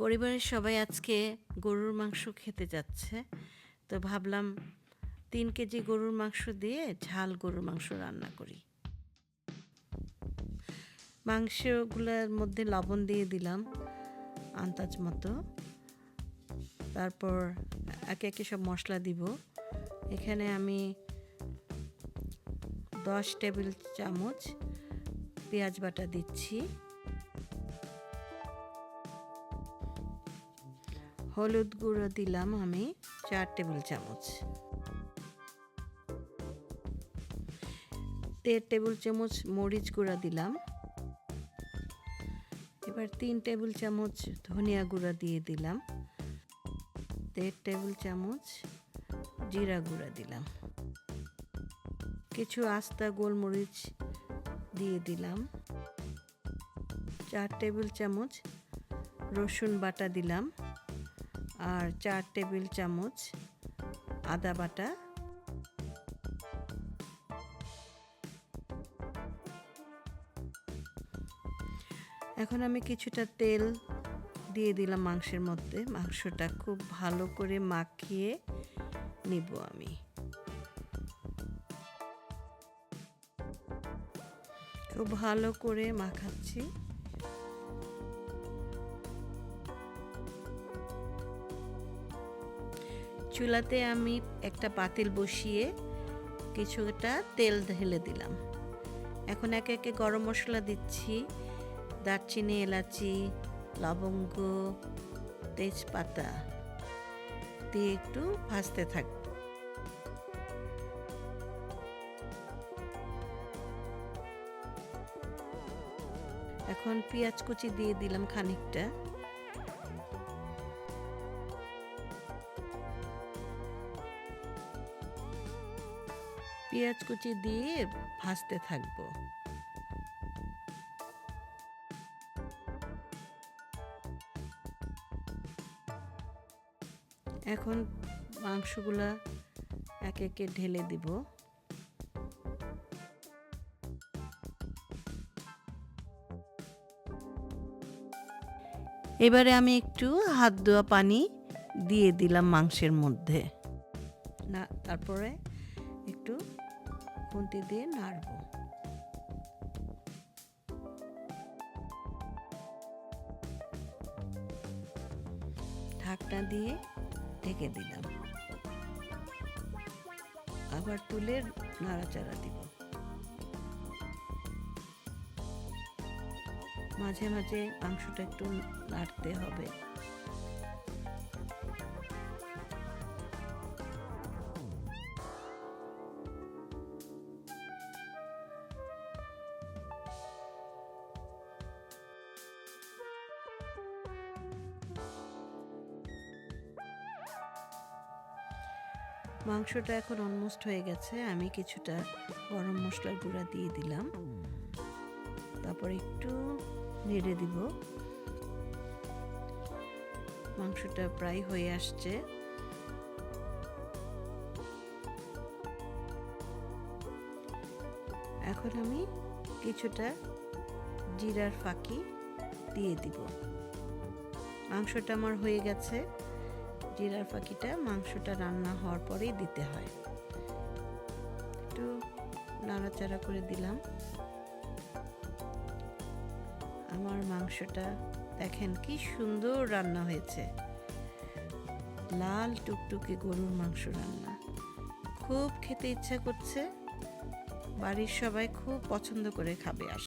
পরিবারের সবাই আজকে গরুর মাংস খেতে যাচ্ছে। তো ভাবলাম তিন কেজি গরুর মাংস দিয়ে ঝাল গরুর মাংস রান্না করি। মাংসগুলোর মধ্যে লবণ দিয়ে দিলাম আন্দাজ মতো। তারপর একে একে সব মশলা দিব। এখানে আমি দশ টেবিল চামচ পেঁয়াজ বাটা দিচ্ছি। হলুদ গুঁড়ো দিলাম আমি চার টেবিল চামচ। দেড় টেবিল চামচ মরিচ গুঁড়া দিলাম। এবার তিন টেবিল চামচ ধনিয়া গুঁড়া দিয়ে দিলাম। দেড় টেবিল চামচ জিরা গুঁড়া দিলাম। কিছু আস্তা গোলমরিচ দিয়ে দিলাম। চার টেবিল চামচ রসুন বাটা দিলাম। আর চার টেবিল চামচ আদা বাটা। এখন আমি কিছুটা তেল দিয়ে দিলাম মাংসের মধ্যে। মাংসটা খুব ভালো করে মাখিয়ে নিব আমি। খুব ভালো করে মাখাচ্ছি। চুলাতে আমি একটা পাতিল বসিয়ে কিছুটা তেল ঢেলে দিলাম। এখন একে একে গরম মশলা দিচ্ছি। দারচিনি, এলাচি, লবঙ্গ, তেজপাতা দিয়ে একটু ভাজতে থাকব। এখন পেঁয়াজ কুচি দিয়ে দিলাম খানিকটা। পেঁয়াজ কুচি দিয়ে ভাজতে থাকব। এখন মাংসগুলা এক একে ঢেলে দিব। এবারে আমি একটু হাত ধোয়া পানি দিয়ে দিলাম মাংসের মধ্যে। না, তারপরে একটু খুন্তি দিয়ে নাড়ব। ঢাকনা দিয়ে ঢেকে দিলাম। আবার তুলে নাড়াচাড়া দিব। মাঝে মাঝে মাংসটা একটু নাড়তে হবে। মাংসটা এখন অলমোস্ট হয়ে গেছে। আমি কিছুটা গরম মশলার গুঁড়া দিয়ে দিলাম। তারপর একটু নেড়ে দিব। মাংসটা প্রায় হয়ে আসছে। এখন আমি কিছুটা জিরার ফাঁকি দিয়ে দিব। মাংসটা আমার হয়ে গেছে। জিরার পাখিটা মাংসটা রান্না হওয়ার পরেই দিতে হয়। একটু নাড়াচাড়া করে দিলাম। আমার মাংসটা দেখেন কি সুন্দর রান্না হয়েছে। লাল টুকটুকে গরুর মাংস রান্না। খুব খেতে ইচ্ছা করছে। বাড়ির সবাই খুব পছন্দ করে খাবে আস